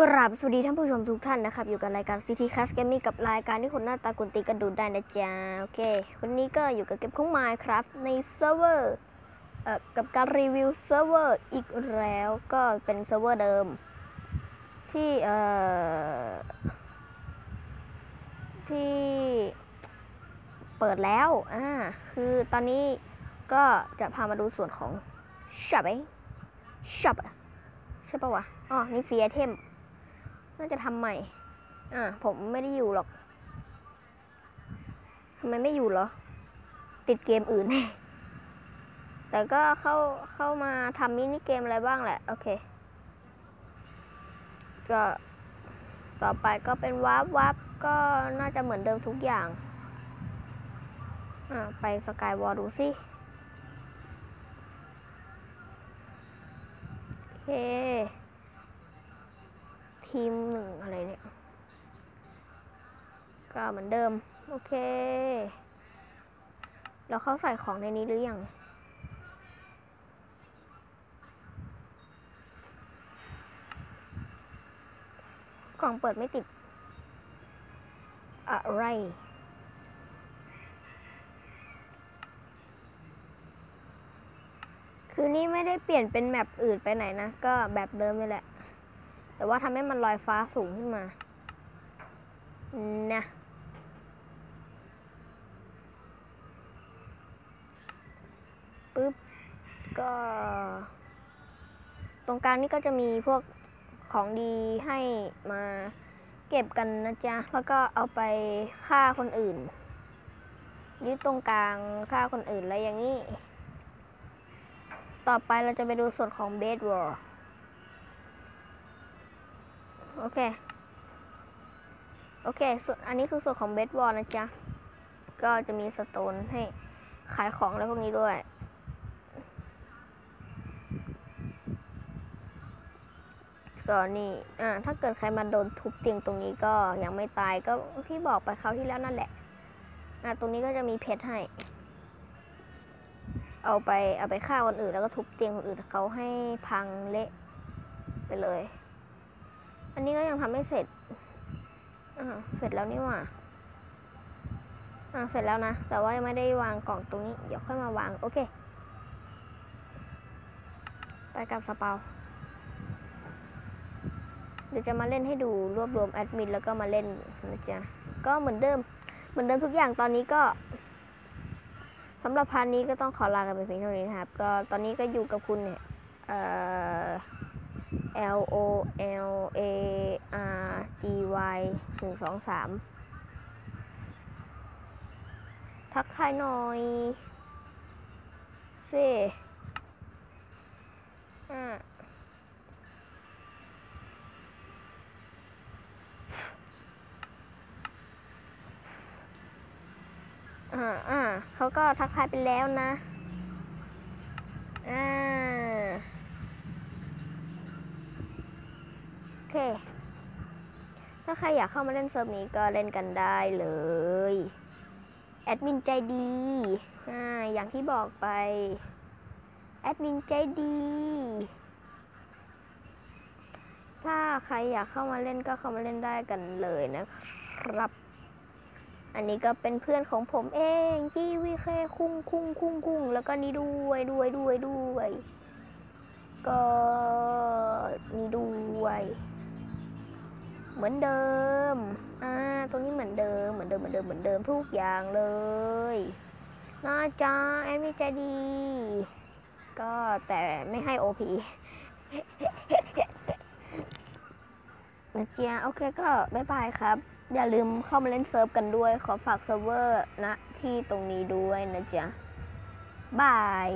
กราบสวัสดีท่านผู้ชมทุกท่านนะครับ อยู่กับรายการ City Cast Gaming กับรายการที่คนหน้าตากุนตีกันดูได้นะจ๊ะ โอเค วันนี้ก็อยู่กับเก็บของไมค์ครับ ในเซิร์ฟเวอร์เอ่อกับการรีวิวเซิร์ฟเวอร์อีกแล้วก็เป็นเซิร์ฟเวอร์เดิม ที่เอ่อที่เปิดแล้วอ่าคือตอนนี้ก็จะพามาดูส่วนของช็อปเอช็อปใช่ปะวะอ๋อนี่ฟรีไอเทม น่าจะทำใหม่ อ่าผมไม่ได้อยู่หรอกทำไมไม่อยู่เหรอ ติดเกมอื่น แต่ก็เข้าเข้ามาทำมินิเกมอะไรบ้างแหละ โอเค ก็ต่อไปก็เป็นวาร์ปวาร์ปก็น่าจะเหมือนเดิมทุกอย่าง อ่า ไปสกายวอลดูสิโอเค ทีมหนึ่งอะไรเนี่ย ก็เหมือนเดิม โอเค แล้วเขาใส่ของในนี้หรือยังกล่องเปิดไม่ติด อะไร คือนี่ไม่ได้เปลี่ยนเป็นแมปอื่นไปไหนนะ ก็แบบเดิมนี่แหละ แต่ว่าทำให้มันลอยฟ้าสูงขึ้นมานะปึ๊บ ก็ ตรงกลางนี่ก็จะมีพวกของดีให้มาเก็บกันนะจ๊ะ แล้วก็เอาไปฆ่าคนอื่นยึดตรงกลางฆ่าคนอื่นอะไรอย่างนี้ ต่อไปเราจะไปดูส่วนของเบสวอร์ โอเค โอเค ส่วนอันนี้คือส่วนของเบสบอลนะจ๊ะ ก็จะมีสโตนให้ขายของอะไรพวกนี้ด้วย ก็นี่ อ่า ถ้าเกิดใครมาโดนทุบเตียงตรงนี้ก็ยังไม่ตายก็ที่บอกไปคราวที่แล้วนั่นแหละ อ่า ตรงนี้ก็จะมีเพชรให้ เอาไปเอาไปฆ่าคนอื่นแล้วก็ทุบเตียงคนอื่นเขาให้พังเละไปเลย อันนี้ก็ยังทำไม่เสร็จ อ่า เสร็จแล้วนี่หว่า อ่า เสร็จแล้วนะ แต่ว่ายังไม่ได้วางกล่องตรงนี้ เดี๋ยวค่อยมาวาง โอเค ไปกับสเปา เดี๋ยวจะมาเล่นให้ดูรวบรวมแอดมินแล้วก็มาเล่นนะจ๊ะ ก็เหมือนเดิม เหมือนเดิมทุกอย่างตอนนี้ก็สำหรับพาร์ทนี้ก็ต้องขอลากันไปเพียงเท่านี้นะครับ ก็ตอนนี้ก็อยู่กับคุณเนี่ย เอ่อ L O L A R G Y หนึ่งสองสามทักทายหน่อยสิอ่อ่าอ่าเขาก็ทักทายไปแล้วนะ อ่า โอเค ถ้าใครอยากเข้ามาเล่นเซิร์ฟนี้ก็เล่นกันได้เลย แอดมินใจดีอ่าอย่างที่บอกไป แอดมินใจดี ถ้าใครอยากเข้ามาเล่นก็เข้ามาเล่นได้กันเลยนะครับ อันนี้ก็เป็นเพื่อนของผมเองจีวีเคคุ้งคุ้งคุ้งคุ้งแล้วก็นี่ด้วยด้วยด้วยด้วยก็นี่ด้วย เหมือนเดิม อ่า ตรงนี้เหมือนเดิม เหมือนเดิม เหมือนเดิม เหมือนเดิมทุกอย่างเลยน่าจ้าแอดมินใจดี ก็แต่ไม่ให้โอพีนะจ๊ะโอเคก็บ๊ายบายครับ อย่าลืมเข้ามาเล่นเซิร์ฟกันด้วย ขอฝากเซิร์ฟเวอร์ณที่ตรงนี้ด้วยนะจ๊ะบาย